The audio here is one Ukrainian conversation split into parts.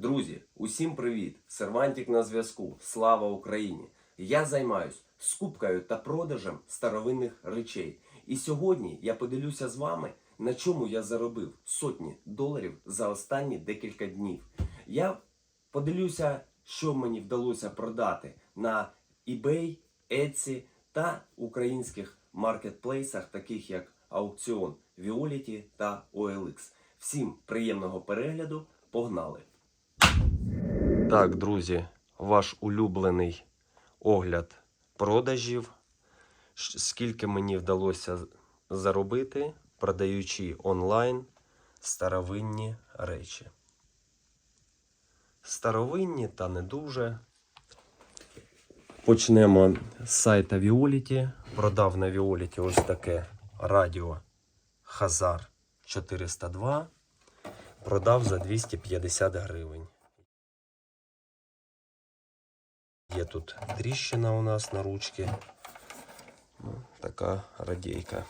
Друзі, усім привіт! Сервантік на зв'язку. Слава Україні! Я займаюсь скупкою та продажем старовинних речей. І сьогодні я поділюся з вами, на чому я заробив сотні доларів за останні декілька днів. Я поділюся, що мені вдалося продати на eBay, Etsy та українських маркетплейсах, таких як Аукціон Violet та OLX. Всім приємного перегляду. Погнали! Так, друзі, ваш улюблений огляд продажів. Скільки мені вдалося заробити, продаючи онлайн старовинні речі. Старовинні та не дуже. Почнемо з сайта Violet. Продав на Violet ось таке радіо Хазар 402. Продав за 250 гривень. Є тут тріщина у нас на ручці. Ну, така радійка.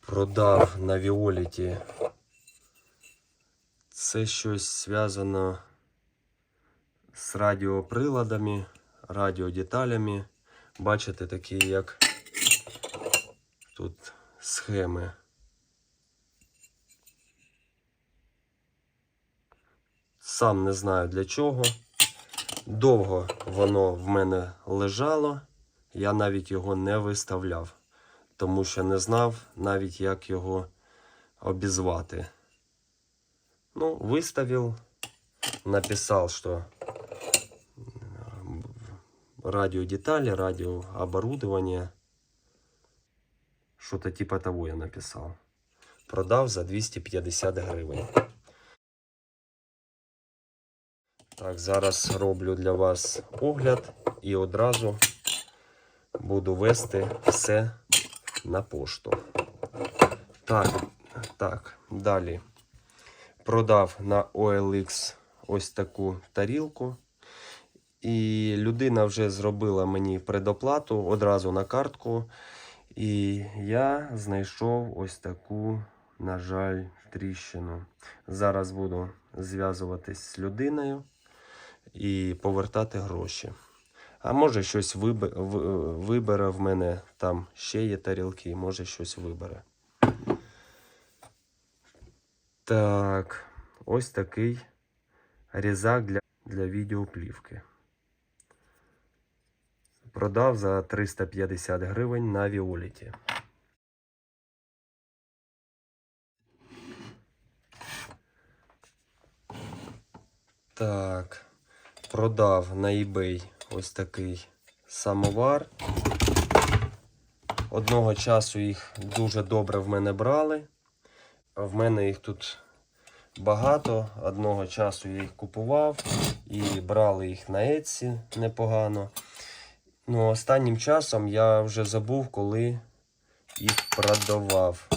Продав на Віоліті. Це щось зв'язано з радіоприладами, радіодеталями. Бачите, такі як тут схеми. Сам не знаю для чого. Довго воно в мене лежало. Я навіть його не виставляв, тому що не знав навіть, як його обізвати. Ну, виставив, написав, що радиодетали, радиооборудование. Что-то типа того я написал. Продав за 250 гривень. Так, зараз роблю для вас огляд і одразу буду вести все на пошту. Так, так, далі. Продав на OLX ось таку тарілку. І людина вже зробила мені предоплату одразу на картку. І я знайшов ось таку, на жаль, тріщину. Зараз буду зв'язуватись з людиною і повертати гроші. А може щось вибере в мене, там ще є тарілки, може щось вибере. Так, ось такий різак для, для відеоплівки. Продав за 350 гривень на Віоліті. Так, продав на eBay ось такий самовар. Одного часу їх дуже добре в мене брали. В мене їх тут багато. Одного часу я їх купував і брали їх на Etsy непогано. Ну, останнім часом я вже забув, коли їх продавав.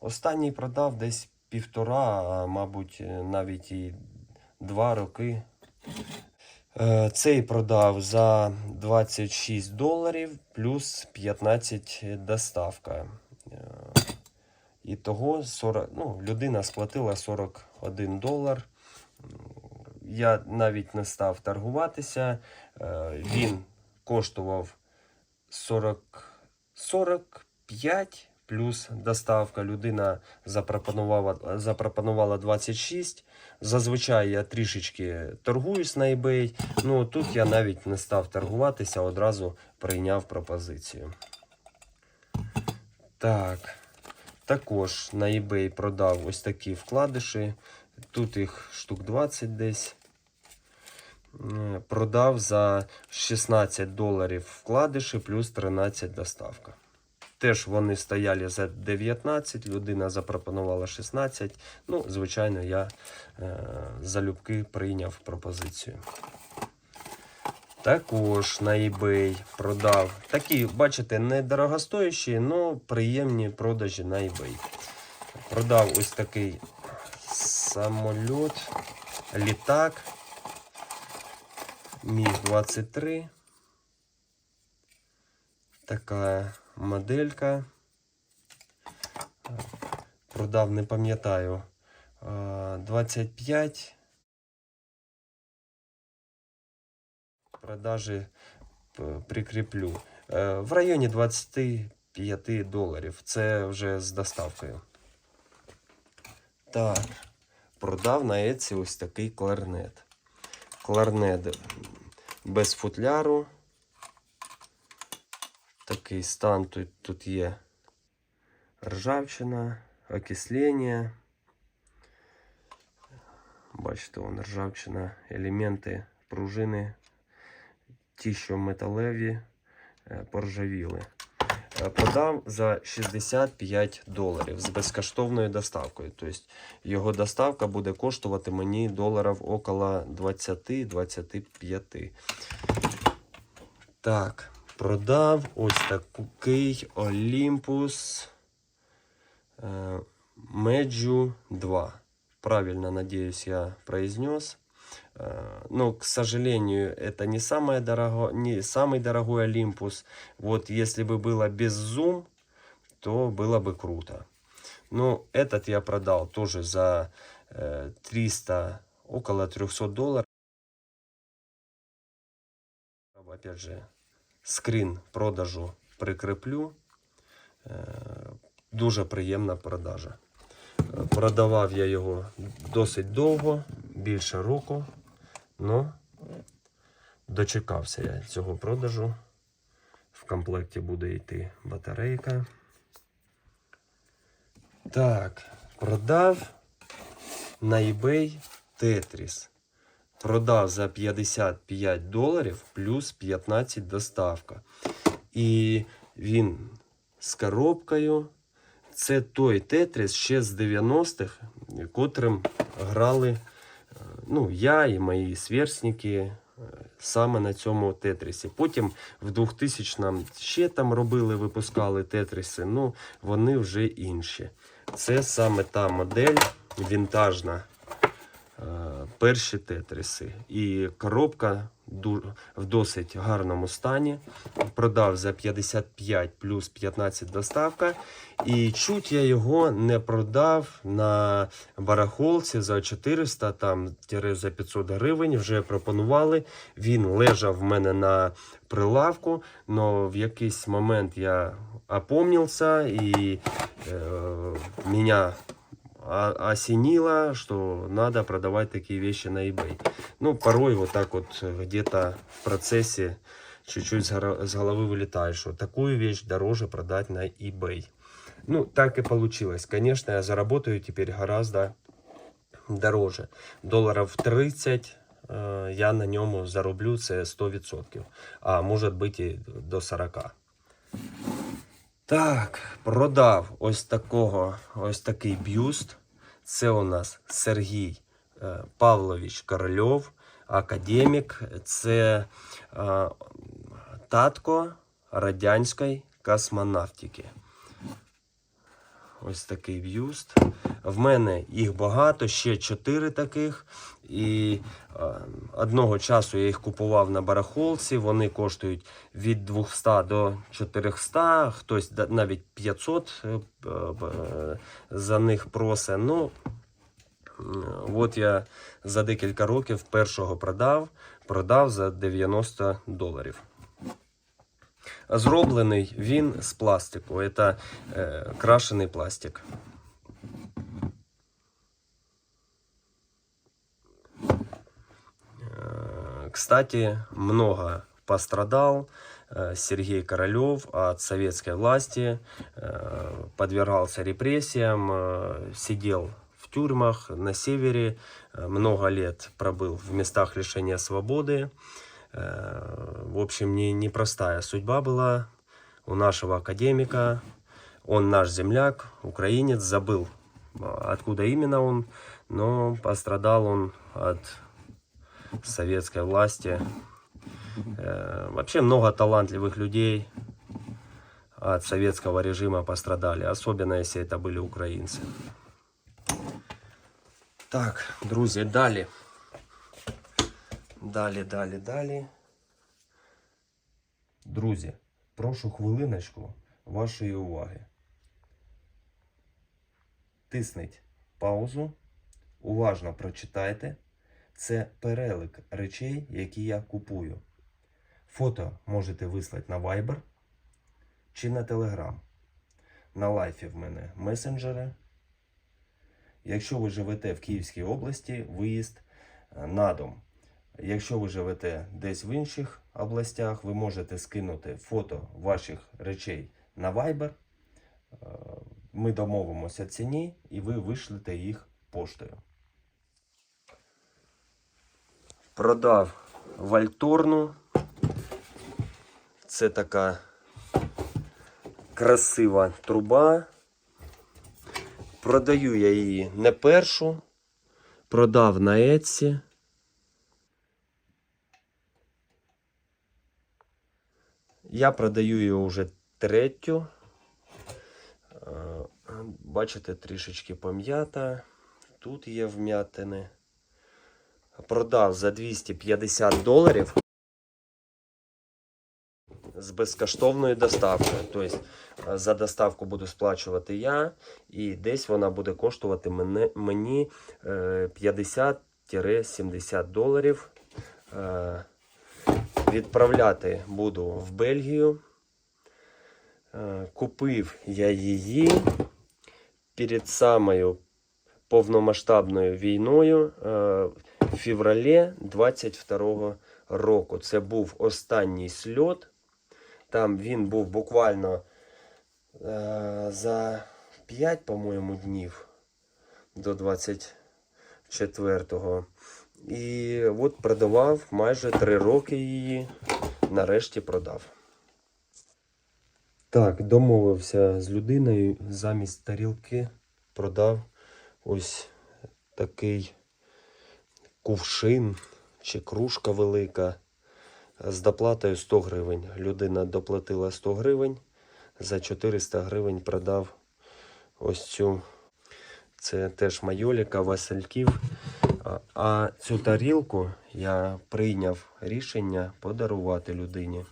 Останній продав десь півтора, а мабуть, навіть і два роки. Е, Цей продав за 26 доларів плюс 15 доставка. Е, І того 40, ну, людина сплатила 41 долар. Я навіть не став торгуватися. Е, Він коштував 40, 45 плюс доставка. Людина запропонувала, запропонувала 26. Зазвичай я трішечки торгуюсь на eBay. Ну тут я навіть не став торгуватися, одразу прийняв пропозицію. Так. Також на eBay продав ось такі вкладиші. Тут їх штук 20 десь. Продав за 16 доларів вкладиші плюс 13 доставка. Теж вони стояли за 19, людина запропонувала 16. Ну, звичайно, я е, залюбки прийняв пропозицію. Також на eBay продав такі, бачите, не дорогостоящі, але приємні продажі на eBay. Продав ось такий самоліт, літак. Міг-23. Така моделька. продав, не пам'ятаю. е, 25. Продажі прикріплю. Е, В районі 25 доларів. Це вже з доставкою. Так. Продав на Etsy ось такий кларнет. Кларнет без футляру. Такий стан тут, тут є ржавчина, окислення. Бачите, вон ржавчина, елементи пружини, ті, що металеві, е, поржавіли. Е, Продав за 65 доларів з безкоштовною доставкою. Тобто його доставка буде коштувати мені доларів около 20-25. Так, продав ось такий Olympus Меджу 2. Правильно, надеюсь, я произнес. Э, Но, к сожалению, это не, самое дорого, не самый дорогой Olympus. Вот если бы было без зум, то было бы круто. Но этот я продал тоже за э, 300, около 300 долларов. Опять же, скрін продажу прикріплю. Е, Дуже приємна продажа. Е, Продавав я його досить довго, більше року. Но дочекався я цього продажу. В комплекті буде йти батарейка. Так, продав на eBay Tetris. Продав за 55 доларів плюс 15 доставка. І він з коробкою. Це той Тетріс ще з 90-х, котрим грали е, ну, я і мої сверстники е, саме на цьому Тетрісі. Потім в 2000-м ще там робили, випускали Тетріси, ну вони вже інші. Це саме та модель вінтажна. Е, Перші тетриси. І коробка в досить гарному стані. Продав за 55 плюс 15 доставка. І чуть я його не продав на барахолці за 400 там за 500 гривень. Вже пропонували. Він лежав в мене на прилавку, але в якийсь момент я опомнився і е, мене осенило, что надо продавать такие вещи на eBay. Ну, порой вот так вот э, где-то в процессе чуть-чуть с головы вылетает, что такую вещь дороже продать на eBay. Ну, так и получилось. Конечно, я заработаю теперь гораздо дороже. Долларов 30 э, я на ньому зароблю, це 100%. А може бути і до 40. Так, продав ось такого, ось такий бюст. Це у нас Сергій е, Павлович Корольов, академік. Це а, татко радянської космонавтики. Ось такий бюст. В мене їх багато, ще чотири таких. І е, одного часу я їх купував на барахолці. Вони коштують від 200 до 400, хтось навіть 500 е, е, за них просить. Ну, от я за декілька років першого продав, продав за 90 доларів. Зроблений він з пластику. Це е, крашений пластик. Кстати, много пострадал Сергей Королев от советской власти, подвергался репрессиям, сидел в тюрьмах на севере, много лет пробыл в местах лишения свободы. Э, В общем, не, непростая судьба была у нашего академика. Он наш земляк, украинец, забыл, а, откуда именно он, но пострадал он от советской власти. Э, Вообще много талантливых людей от советского режима пострадали, особенно если это были украинцы. Так, друзі, далі. Далі, далі, далі. Друзі, прошу хвилиночку вашої уваги. тисніть паузу, уважно прочитайте. Це перелик речей, які я купую. Фото можете вислати на Viber чи на Telegram. На лайфі в мене месенджери. Якщо ви живете в Київській області, виїзд е, на дом. Якщо ви живете десь в інших областях, ви можете скинути фото ваших речей на Viber. Е, Ми домовимося ціні і ви вишлете їх поштою. Продав вальторну. Це така красива труба. Продаю я її не першу. Продав на Etsy. Я продаю її вже третю. Е, Бачите, трішечки пом'ята. Тут є вм'ятини. Продав за 250 доларів з безкоштовною доставкою. Тобто е, за доставку буду сплачувати я, і десь вона буде коштувати мені е, 50-70 доларів. Відправляти буду в Бельгію. Е, Купив я її перед самою повномасштабною війною е, в февралі 22 року. Це був останній сльот. Там він був буквально е, за 5, по-моєму, днів до 24-го. І от продавав майже 3 роки її. Нарешті продав. Так, домовився з людиною. Замість тарілки продав ось такий кувшин чи кружка велика з доплатою 100 гривень. Людина доплатила 100 гривень. За 400 гривень продав ось цю. Це теж майоліка, Васильків. А, цю тарілку я прийняв рішення подарувати людині.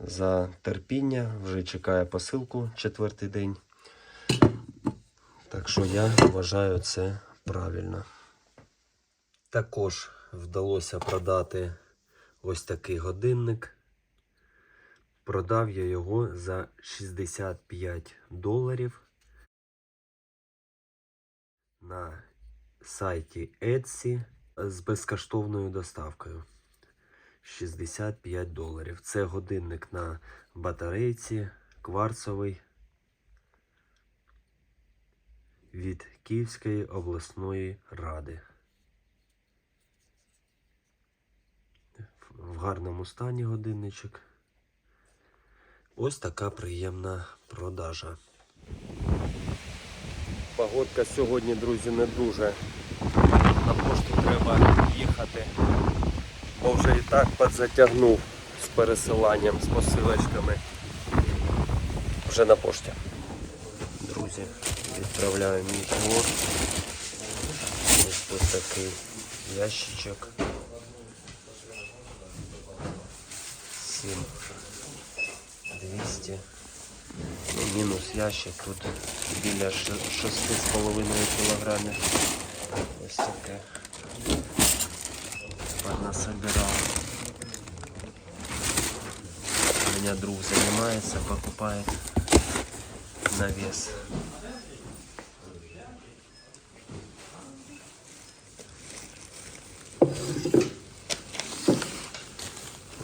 За терпіння вже чекає посилку четвертий день. Так що я вважаю це правильно. Також вдалося продати ось такий годинник. Продав я його за 65 доларів на сайті Etsy з безкоштовною доставкою. 65 доларів. Це годинник на батарейці, кварцовий від Київської обласної ради. В гарному стані годинничок. Ось така приємна продажа. Погодка сьогодні, друзі, не дуже. На пошту треба їхати, бо вже і так підзатягнув з пересиланням, з посилочками. Вже на пошті. Друзі, відправляю мій твор. Ось тут такий ящичок. 7 200. Ну, мінус ящик тут біля 6,5 кг. Ось таке. Понасобирав. У меня друг занимается, покупает на вес.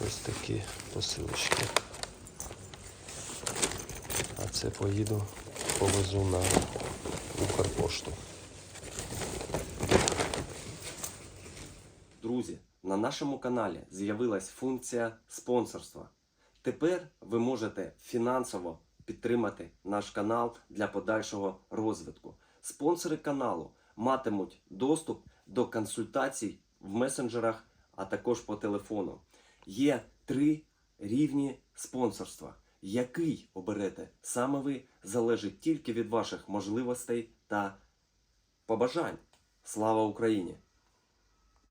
Ось такі посилочки. А це поїду повезу на Укрпошту. Друзі, на нашому каналі з'явилась функція спонсорства. Тепер ви можете фінансово підтримати наш канал для подальшого розвитку. Спонсори каналу матимуть доступ до консультацій в месенджерах, а також по телефону. Є три рівні спонсорства. Який оберете саме ви залежить тільки від ваших можливостей та побажань. Слава Україні!